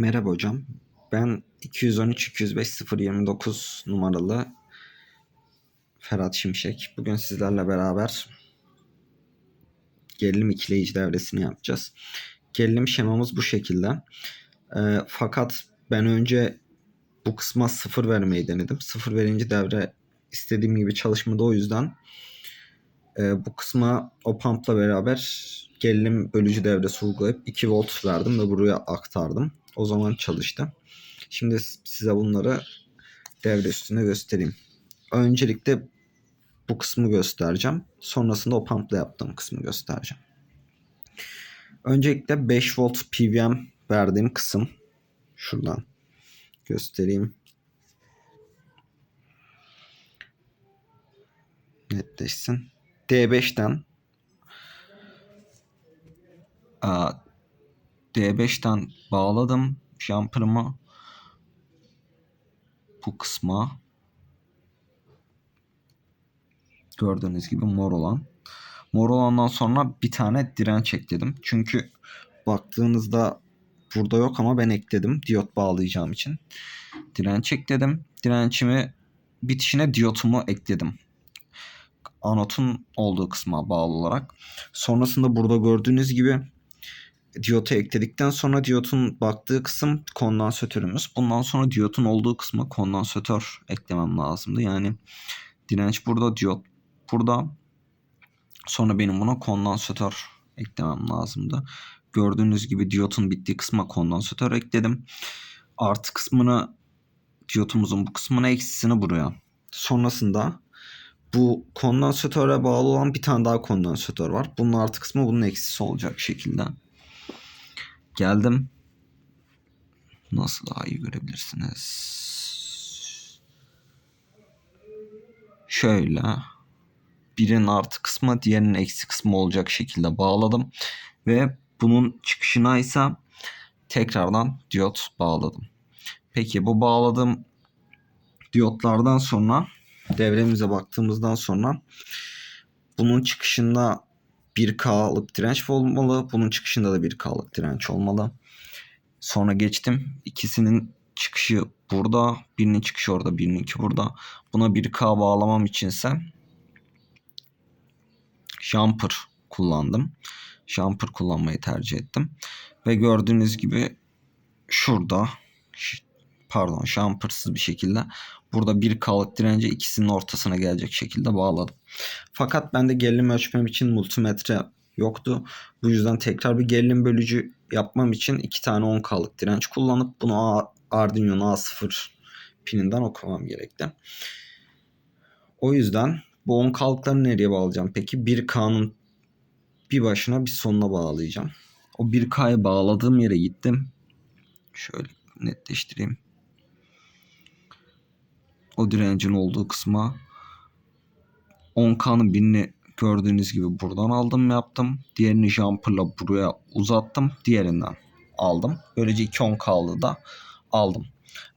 Merhaba hocam. Ben 213 205 029 numaralı Ferhat Şimşek. Bugün sizlerle beraber gerilim ikileyici devresini yapacağız. Gerilim şemamız bu şekilde. Ee, fakat ben önce bu kısma sıfır vermeyi denedim. Sıfır verince devre istediğim gibi çalışmadı. O yüzden e, bu kısma o pumpla beraber gerilim bölücü devresi uygulayıp 2 volt verdim ve buraya aktardım. O zaman çalıştı. Şimdi size bunları devre üstünde göstereyim. Öncelikle bu kısmı göstereceğim. Sonrasında o pumpla yaptığım kısmı göstereceğim. Öncelikle 5 volt PWM verdiğim kısım. Şuradan göstereyim. Netleşsin. D5'ten D5'ten bağladım jumper'ımı. Bu kısma. Gördüğünüz gibi mor olan. Mor olandan sonra bir tane direnç ekledim. Çünkü baktığınızda burada yok ama ben ekledim diyot bağlayacağım için. Direnç ekledim. Dirençimi bitişine diyotumu ekledim. Anotun olduğu kısma bağlı olarak. Sonrasında burada gördüğünüz gibi diyotu ekledikten sonra diyotun baktığı kısım kondansatörümüz. Bundan sonra diyotun olduğu kısma kondansatör eklemem lazımdı. Yani direnç burada, diyot burada. Sonra benim buna kondansatör eklemem lazımdı. Gördüğünüz gibi diyotun bittiği kısma kondansatör ekledim. Artı kısmını diyotumuzun bu kısmına eksisini buraya. Sonrasında bu kondansatöre bağlı olan bir tane daha kondansatör var. Bunun artı kısmı bunun eksisi olacak şekilde. Geldim. Nasıl daha iyi görebilirsiniz? Şöyle birinin artı kısmı diğerinin eksi kısmı olacak şekilde bağladım. Ve bunun çıkışına ise tekrardan diyot bağladım. Peki bu bağladığım diyotlardan sonra devremize baktığımızdan sonra bunun çıkışında 1K'lık direnç olmalı. Bunun çıkışında da 1K'lık direnç olmalı. Sonra geçtim. İkisinin çıkışı burada. Birinin çıkışı orada. Birininki burada. Buna 1K bağlamam içinse jumper kullandım. Jumper kullanmayı tercih ettim. Ve gördüğünüz gibi şurada pardon jumpersız bir şekilde burada bir kalık dirence ikisinin ortasına gelecek şekilde bağladım. Fakat bende gerilim ölçmem için multimetre yoktu. Bu yüzden tekrar bir gerilim bölücü yapmam için iki tane 10 kalık direnç kullanıp bunu Arduino A0 pininden okumam gerekti. O yüzden bu 10 kalıkları nereye bağlayacağım peki? 1K'nın bir başına bir sonuna bağlayacağım. O 1K'ya bağladığım yere gittim. Şöyle netleştireyim o direncin olduğu kısma 10K'nın birini gördüğünüz gibi buradan aldım yaptım. Diğerini jumper'la buraya uzattım. Diğerinden aldım. Böylece 2 10K'lı da aldım.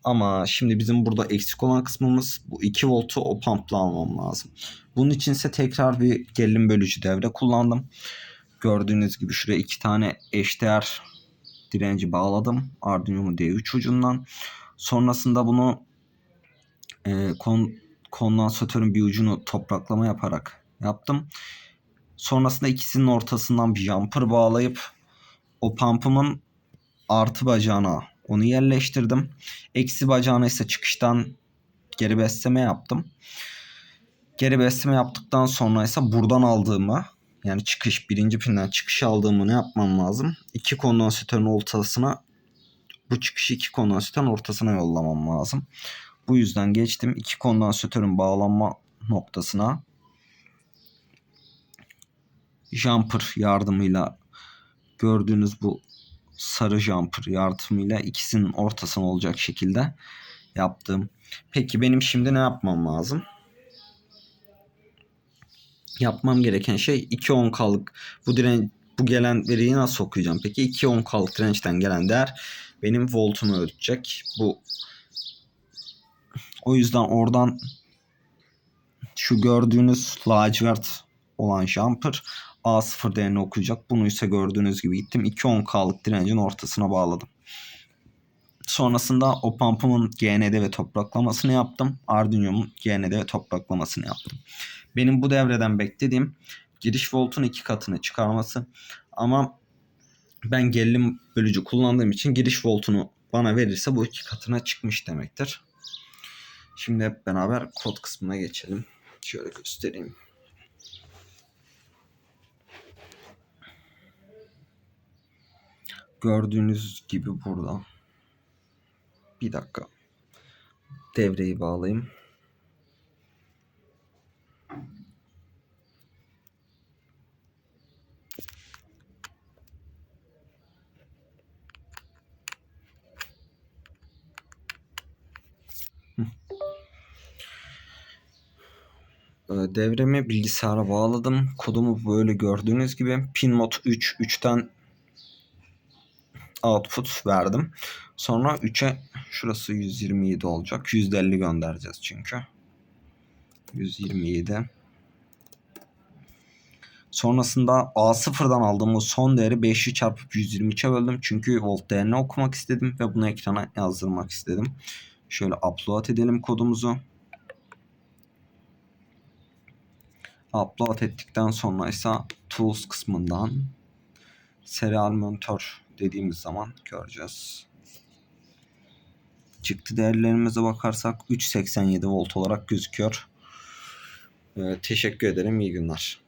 Ama şimdi bizim burada eksik olan kısmımız bu 2 voltu o pumpla almam lazım. Bunun için ise tekrar bir gerilim bölücü devre kullandım. Gördüğünüz gibi şuraya iki tane eşdeğer direnci bağladım. Arduino D3 ucundan. Sonrasında bunu e, kon, kondansatörün bir ucunu topraklama yaparak yaptım. Sonrasında ikisinin ortasından bir jumper bağlayıp o pump'ımın artı bacağına onu yerleştirdim. Eksi bacağına ise çıkıştan geri besleme yaptım. Geri besleme yaptıktan sonra ise buradan aldığımı yani çıkış birinci pinden çıkış aldığımı ne yapmam lazım? İki kondansatörün ortasına bu çıkışı iki kondansatörün ortasına yollamam lazım. Bu yüzden geçtim iki kondansatörün bağlanma noktasına jumper yardımıyla gördüğünüz bu sarı jumper yardımıyla ikisinin ortasına olacak şekilde yaptım. Peki benim şimdi ne yapmam lazım? Yapmam gereken şey 2 10 kalık bu direnç bu gelen veriyi nasıl okuyacağım? Peki 2 10 kalık dirençten gelen değer benim voltumu ölçecek. Bu o yüzden oradan şu gördüğünüz lacivert olan jumper A0 değerini okuyacak. Bunu ise gördüğünüz gibi gittim. 2 10K'lık direncin ortasına bağladım. Sonrasında o pump'ımın GND ve topraklamasını yaptım. Arduino'mun GND ve topraklamasını yaptım. Benim bu devreden beklediğim giriş voltun iki katını çıkarması. Ama ben gerilim bölücü kullandığım için giriş voltunu bana verirse bu iki katına çıkmış demektir. Şimdi hep beraber kod kısmına geçelim. Şöyle göstereyim. Gördüğünüz gibi burada. Bir dakika. Devreyi bağlayayım. Devremi bilgisayara bağladım. Kodumu böyle gördüğünüz gibi pin mod 3 3'ten output verdim. Sonra 3'e şurası 127 olacak. %50 göndereceğiz çünkü. 127. Sonrasında A0'dan aldığımız son değeri 5'i çarpıp 123'e böldüm. Çünkü volt değerini okumak istedim ve bunu ekrana yazdırmak istedim. Şöyle upload edelim kodumuzu. Upload ettikten sonra ise Tools kısmından serial monitör dediğimiz zaman göreceğiz. Çıktı değerlerimize bakarsak 3.87 volt olarak gözüküyor. Ee, teşekkür ederim. İyi günler.